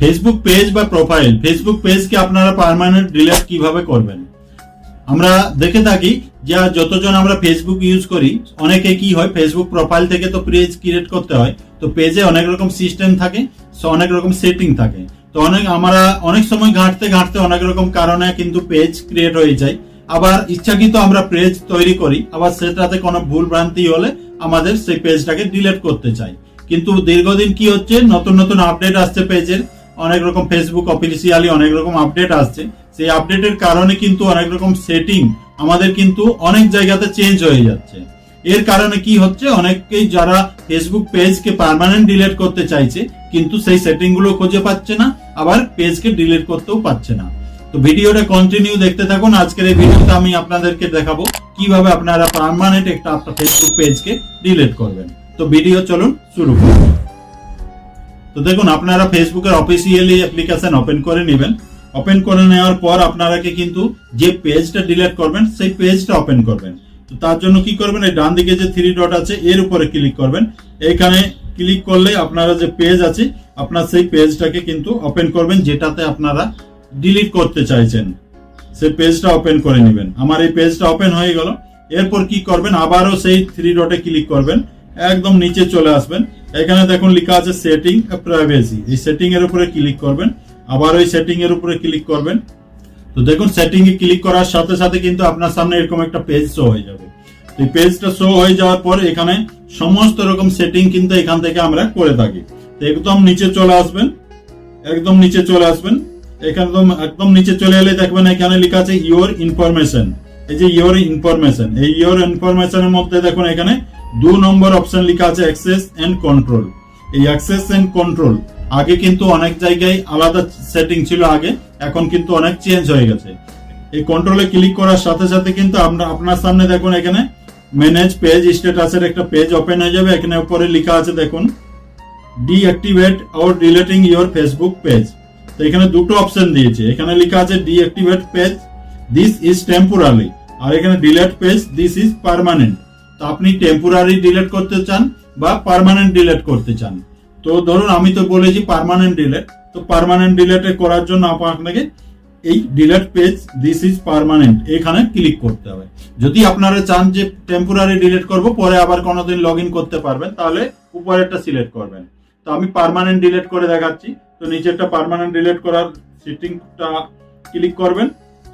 Facebook page বা profile Facebook পেজকে আপনারা পার্মানেন্ট ডিলিট কীভাবে করবেন? আমরা দেখে থাকি যে যতজন আমরা ফেসবুক ইউজ করি, অনেকে কি হয় ফেসবুক প্রোফাইল থেকে তো পেজ ক্রিয়েট করতে হয়, তো পেজে অনেক রকম সিস্টেম থাকে অনেক রকম সেটিং থাকে। তো অনেক, আমরা অনেক সময় ঘাঁটতে ঘাঁটতে অনেক রকম কারণে কিন্তু পেজ ক্রিয়েট হয়ে যায়। আবার ইচ্ছাকৃত আমরা পেজ তৈরি করি, আবার সেটাতে কোনো ভুল ভ্রান্তি হলে আমাদের সেই পেজটাকে ডিলিট করতে চাই। কিন্তু দীর্ঘদিন কি হচ্ছে, নতুন নতুন আপডেট আসছে পেজের অনেক রকম ফেসবুক অফিসিয়ালি অনেক রকম আপডেট আসছে। সেই আপডেটের কারণে কিন্তু অনেক রকম সেটিং আমাদের কিন্তু অনেক জায়গাতে চেঞ্জ হয়ে যাচ্ছে। এর কারণে কি হচ্ছে? অনেকেই যারা ফেসবুক পেজকে পার্মানেন্ট ডিলিট করতে চাইছে, কিন্তু সেই সেটিংগুলো খুঁজে পাচ্ছে না, আবার পেজকে ডিলিট করতেও পারছে না। তো ভিডিওটা কন্টিনিউ দেখতে থাকুন। আজকের এই ভিডিওতে আমি আপনাদেরকে দেখাবো কীভাবে আপনারা পার্মানেন্ট একটা আপনার ফেসবুক পেজকে ডিলিট করবেন। তো ভিডিও চলুন শুরু করুন তো দেখুন, আপনারা ফেসবুকের অফিসিয়ালি অ্যাপ্লিকেশন ওপেন করে নেবেন। ওপেন করে নেওয়ার পর আপনারাকে কিন্তু যে পেজটা ডিলিট করবেন, সেই পেজটা ওপেন করবেন। তো তার জন্য কি করবেন, এই ডান দিকে যে থ্রি ডট আছে, এর উপরে ক্লিক করবেন। এখানে ক্লিক করলে আপনারা যে পেজ আছে, আপনার সেই পেজটাকে কিন্তু ওপেন করবেন, যেটাতে আপনারা ডিলিট করতে চাইছেন। সেই পেজটা ওপেন করে নেবেন। আমার এই পেজটা ওপেন হয়ে গেল। এরপর কি করবেন, আবারও সেই থ্রি ডটে ক্লিক করবেন। একদম নিচে চলে আসবেন। এখানে দেখুন লেখা আছে সেটিং প্রাইভেসি এই সেটিং এর উপরে ক্লিক করবেন। আবার ওই সেটিং এর উপরে ক্লিক করবেন। তো দেখুন সেটিং এ ক্লিক করার সাথে সাথে কিন্তু আপনার সামনে এরকম একটা পেজ শো হয়ে যাবে। এই পেজটা শো হয়ে যাওয়ার পর এখানে সমস্ত রকম সেটিং কিন্তু এখান থেকে আমরা করে থাকি। তো একদম নিচে চলে আসবেন। একদম নিচে চলে আসবেন। এখানে একদম নিচে চলে এলে দেখবেন এখানে লেখা আছে ইওর ইনফরমেশন এই যে ইওর ইনফরমেশন এই ইওর ইনফরমেশনের মধ্যে দেখুন এখানে দু নম্বর অপশন লেখা আছে অ্যাক্সেস এন্ড কন্ট্রোল এই অ্যাক্সেস এন্ড কন্ট্রোল আগে কিন্তু অনেক জায়গায় আলাদা সেটিং ছিল আগে, এখন কিন্তু অনেক চেঞ্জ হয়ে গেছে। এই কন্ট্রোলে ক্লিক করার সাথে সাথে কিন্তু আমরা আপনার সামনে দেখুন এখানে ম্যানেজ পেজ স্ট্যাটাসের একটা পেজ ওপেন হয়ে যাবে। এখানে উপরে লেখা আছে দেখুন deactivate or deleting your Facebook page তো এখানে দুটো অপশন দিয়েছে। এখানে লেখা আছে deactivate page this is temporary আর এখানে delete page this is permanent তো আপনি টেম্পোরারি ডিলেট করতে চান বা পার্মানেন্ট ডিলেট করতে চান। তো ধরুন, আমি তো বলেছি পার্মানেন্ট ডিলেট তো পার্মানেন্ট ডিলেটে করার জন্য আপনাকে এই delete page this is permanent এখানে ক্লিক করতে হবে। যদি আপনারা চান যে টেম্পোরারি ডিলেট করব, পরে আবার কোনোদিন লগ ইন করতে পারবেন, তাহলে উপরেরটা সিলেক্ট করবেন। তো আমি পার্মানেন্ট ডিলেট করে দেখাচ্ছি, তো নিচেরটা পারমানেন্ট ডিলেট করার সেটিংটা ক্লিক করবেন,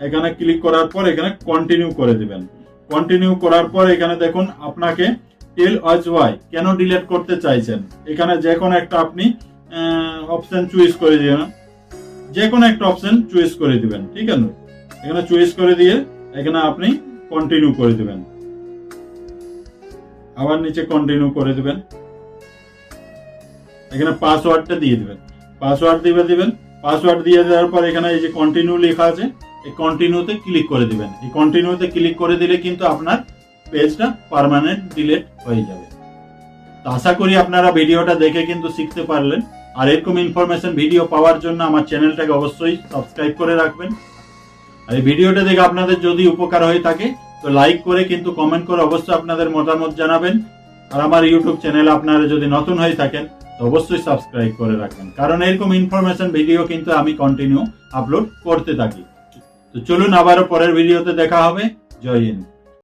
এখানে ক্লিক করার পর এখানে কন্টিনিউ করে দিবেন। কন্টিনিউ করার পর এখানে দেখুন আপনাকে টেল অজ ওয়াই কেন ডিলিট করতে চাইছেন? এখানে যে কোনো একটা আপনি অপশন চুজ করে দিবেন যে কোনো একটা অপশন চুজ করে দিবেন, ঠিক আছে? এখানে চুজ করে দিয়ে এখানে আপনি কন্টিনিউ করে দিবেন। আবার নিচে কন্টিনিউ করে দিবেন। এখানে পাসওয়ার্ডটা দিয়ে দিবেন। পাসওয়ার্ড দিবে দিবেন। পাসওয়ার্ড দিয়ে দেওয়ার পর এখানে এই যে কন্টিনিউ লেখা আছে এই কন্টিনিউতে ক্লিক করে দিবেন। এই কন্টিনিউতে ক্লিক করে দিলে কিন্তু আপনার পেজটা পার্মানেন্ট ডিলিট হয়ে যাবে। তো আশা করি আপনারা ভিডিওটা দেখে কিন্তু শিখতে পারলেন। আর এরকম ইনফরমেশন ভিডিও পাওয়ার জন্য আমার চ্যানেলটাকে অবশ্যই সাবস্ক্রাইব করে রাখবেন। আর এই ভিডিওটা দেখে আপনাদের যদি উপকার হয়ে থাকে, তো লাইক করে কিন্তু কমেন্ট করে অবশ্যই আপনাদের মতামত জানাবেন। আর আমার ইউটিউব চ্যানেল আপনারা যদি নতুন হয়ে থাকেন, তো অবশ্যই সাবস্ক্রাইব করে রাখবেন। কারণ এরকম ইনফরমেশন ভিডিও কিন্তু আমি কন্টিনিউ আপলোড করতে থাকি। তো চলুন আবারও পরের ভিডিওতে দেখা হবে। জয় হিন্দ।